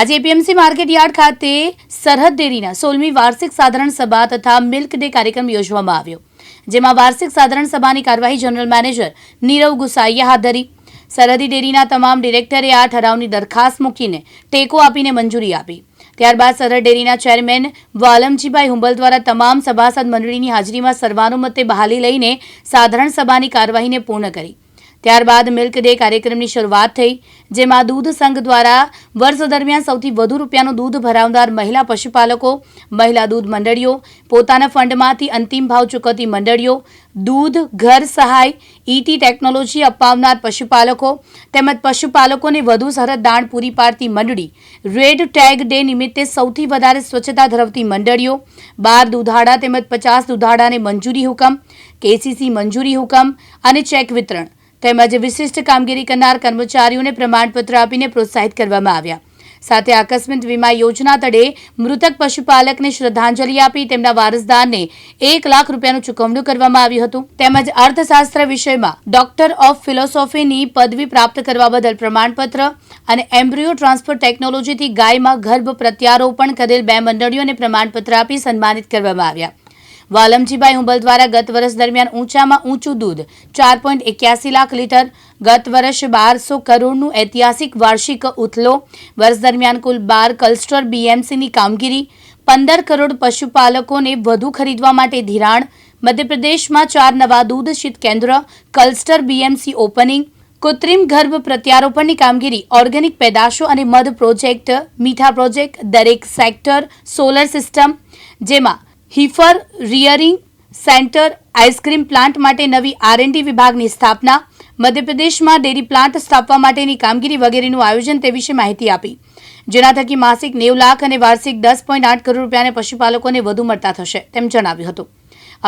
આજે APMC market yard ખાતે સરહદ ડેરીના સોળમી વાર્ષિક સાધારણ સભા તથા મિલ્ક ડે કાર્યક્રમ યોજવામાં આવ્યો, જેમાં વાર્ષિક સાધારણ સભાની કાર્યવાહી જનરલ મેનેજર નીરવ ગુસાઈએ હાથ ધરી. સરહદી ડેરીના તમામ ડિરેક્ટરે આ ઠરાવની દરખાસ્ત મૂકીને ટેકો આપીને મંજૂરી આપી. ત્યારબાદ સરહદ ડેરીના ચેરમેન વાલમજીભાઈ હુંબલ દ્વારા તમામ સભાસદ મંડળીની હાજરીમાં સર્વાનુમતે બહાલી લઈને સાધારણ સભાની કાર્યવાહીને પૂર્ણ કરી. ત્યારબાદ મિલ્ક ડે કાર્યક્રમની શરૂઆત થઈ, જેમાં દૂધ સંઘ દ્વારા વર્ષ દરમિયાન સૌથી વધુ રૂપિયાનું દૂધ ભરાવનાર મહિલા પશુપાલકો, મહિલા દૂધ મંડળીઓ, પોતાના ફંડમાંથી અંતિમ ભાવ ચૂકવતી મંડળીઓ, દૂધ, ઘર સહાય ઈટી ટેકનોલોજી અપાવનાર પશુપાલકો તેમજ પશુપાલકોને વધુ સરહદ દાણ પૂરી પાડતી મંડળી, રેડ ટેગ ડે નિમિત્તે સૌથી વધારે સ્વચ્છતા ધરાવતી મંડળીઓ, બાર દુધાળા તેમજ પચાસ દુધાળાને મંજૂરી હુકમ, કેસીસી મંજૂરી હુકમ અને ચેક વિતરણ. તેમજ વિશિષ્ટ કામગીરી કરનાર કર્મચારીઓને પ્રમાણપત્ર આપીને પ્રોત્સાહિત કરવામાં આવ્યા. સાથે આકસ્મિક વીમા યોજના તળે મૃતક પશુપાલકને શ્રદ્ધાંજલિ આપી તેમના વારસદારને એક લાખ રૂપિયાનું ચૂકવણું કરવામાં આવ્યું હતું. તેમજ અર્થશાસ્ત્ર વિષયમાં ડોક્ટર ઓફ ફિલોસોફીની પદવી પ્રાપ્ત કરવા બદલ પ્રમાણપત્ર અને એમ્બ્રિયો ટ્રાન્સફર ટેકનોલોજીથી ગાયમાં ગર્ભ પ્રત્યારોપણ કરેલ બે મંડળીઓને પ્રમાણપત્ર આપી સન્માનિત કરવામાં આવ્યા. વાલમજીભાઈ ઉંબલ દ્વારા ગત વર્ષ દરમિયાન ઊંચામાં ઊંચું દૂધ ચાર પોઈન્ટ એક્યાસી લાખ લીટર, ગત વર્ષ બારસો કરોડનું ઐતિહાસિક વાર્ષિક ઉથલો, વર્ષ દરમિયાન કુલ બાર કલ્સ્ટર બીએમસીની કામગીરી, પંદર કરોડ પશુપાલકોને વધુ ખરીદવા માટે ધિરાણ, મધ્યપ્રદેશમાં ચાર નવા દૂધ શીત કેન્દ્ર, કલ્સ્ટર બીએમસી ઓપનિંગ, કૃત્રિમ ગર્ભ પ્રત્યારોપણની કામગીરી, ઓર્ગેનિક પેદાશો અને મધ પ્રોજેક્ટ, મીઠા પ્રોજેક્ટ, દરેક સેક્ટર, સોલર સિસ્ટમ, જેમાં heifer rearing centre ice cream plant માટે નવી આરએનડી વિભાગની સ્થાપના, મધ્યપ્રદેશમાં ડેરી પ્લાન્ટ સ્થાપવા માટેની કામગીરી વગેરેનું આયોજન તે વિશે માહિતી આપી. જેના થકી માસિક નેવ લાખ અને વાર્ષિક દસ પોઈન્ટ આઠ કરોડ રૂપિયાને પશુપાલકોને વધુ મળતા થશે, તેમ જણાવ્યું હતું.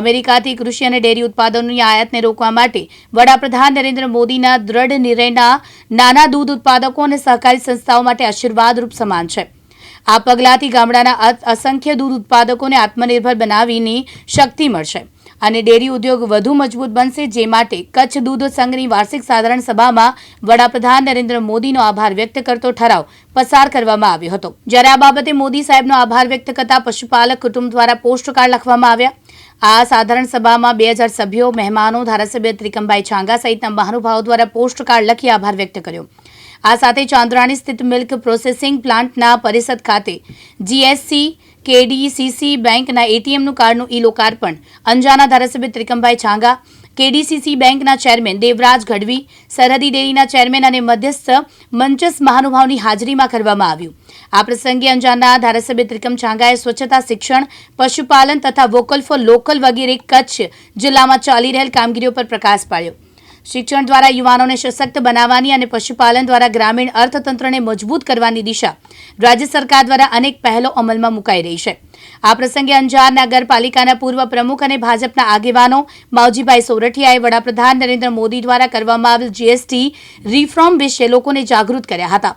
અમેરિકાથી કૃષિ અને ડેરી ઉત્પાદનોની આયાતને રોકવા માટે વડાપ્રધાન નરેન્દ્ર મોદીના દ્રઢ નિર્ણયના નાના દૂધ ઉત્પાદકો અને સહકારી સંસ્થાઓ માટે આશીર્વાદરૂપ સમાન છે. આ પગલાંથી ગામડાના અસંખ્ય દૂધ ઉત્પાદકોને આત્મનિર્ભર બનાવીની શક્તિ મળશે અને ડેરી ઉદ્યોગ વધુ મજબૂત બનશે જે માટે કચ્છ દૂધ સંઘની વાર્ષિક સાધારણ સભામાં વડાપ્રધાન નરેન્દ્ર મોદીનો આભાર વ્યક્ત કરતો ઠરાવ પસાર કરવામાં આવ્યો હતો. જ્યારે આ બાબતે મોદી સાહેબનો આભાર વ્યક્ત કરતા પશુપાલક કુટુંબ દ્વારા પોસ્ટ કાર્ડ લખવામાં આવ્યા. આ સાધારણ સભામાં બે હજાર સભ્યો, મહેમાનો, ધારાસભ્ય ત્રિકમભાઈ છાંગા સહિતના મહાનુભાવો દ્વારા પોસ્ટ કાર્ડ લખી આભાર વ્યક્ત કર્યો. આ સાથે ચાંદ્રાણી સ્થિત મિલ્ક પ્રોસેસિંગ પ્લાન્ટના પરિષદ ખાતે જીએસસી, કેડીસીસી બેંકના એટીએમનું કાર્ડનું ઈ લોકાર્પણ અંજારના ધારાસભ્ય ત્રિકમભાઈ છાંગા, કેડીસીસી બેંકના ચેરમેન દેવરાજ ગઢવી, સરહદી ડેરીના ચેરમેન અને મધ્યસ્થ મંચસ મહાનુભાવની હાજરીમાં કરવામાં આવ્યું. આ પ્રસંગે અંજારના ધારાસભ્ય ત્રિકમ છાંગાએ સ્વચ્છતા શિક્ષણ, પશુપાલન તથા વોકલ ફોર લોકલ વગેરે કચ્છ જિલ્લામાં ચાલી રહેલ કામગીરીઓ પર પ્રકાશ પાડ્યો. શિક્ષણ દ્વારા યુવાનોને સશક્ત બનાવવાની અને પશુપાલન દ્વારા ગ્રામીણ અર્થતંત્રને મજબૂત કરવાની દિશા રાજ્ય સરકાર દ્વારા અનેક પહેલો અમલમાં મુકાઈ રહી છે. આ પ્રસંગે અંજાર નગરપાલિકાના પૂર્વ પ્રમુખ અને ભાજપના આગેવાનો માવજીભાઈ સોરઠિયાએ વડાપ્રધાન નરેન્દ્ર મોદી દ્વારા કરવામાં આવેલ જીએસટી રિફોર્મ વિશે લોકોને જાગૃત કર્યા હતા.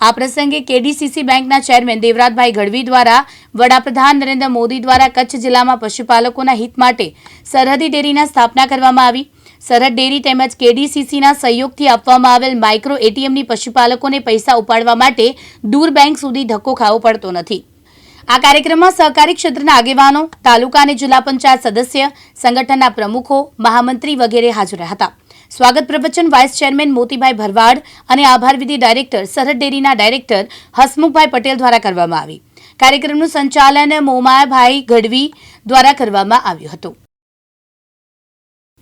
આ પ્રસંગે કેડીસીસી બેંકના ચેરમેન દેવરાજભાઈ ગઢવી દ્વારા વડાપ્રધાન નરેન્દ્ર મોદી દ્વારા કચ્છ જિલ્લામાં પશુપાલકોના હિત માટે સરહદી ડેરીના સ્થાપના કરવામાં આવી. સરહદ ડેરી તેમજ કેડીસીસીના સહયોગથી આપવામાં આવેલ માઇક્રો એટીએમની પશુપાલકોને પૈસા ઉપાડવા માટે દૂર બેંક સુધી ધક્કો ખાવો પડતો નથી. આ કાર્યક્રમમાં સહકારી ક્ષેત્રના આગેવાનો, તાલુકા અને જિલ્લા પંચાયત સદસ્ય, સંગઠનના પ્રમુખો, મહામંત્રી વગેરે હાજર હતા. સ્વાગત પ્રવચન વાઇસ ચેરમેન મોતીભાઈ ભરવાડ અને આભારવિધિ ડાયરેક્ટર, સરહદ ડેરીના ડાયરેક્ટર હસમુખભાઈ પટેલ દ્વારા કરવામાં આવી. કાર્યક્રમનું સંચાલન મોમાભાઈ ગઢવી દ્વારા કરવામાં આવ્યું હતું.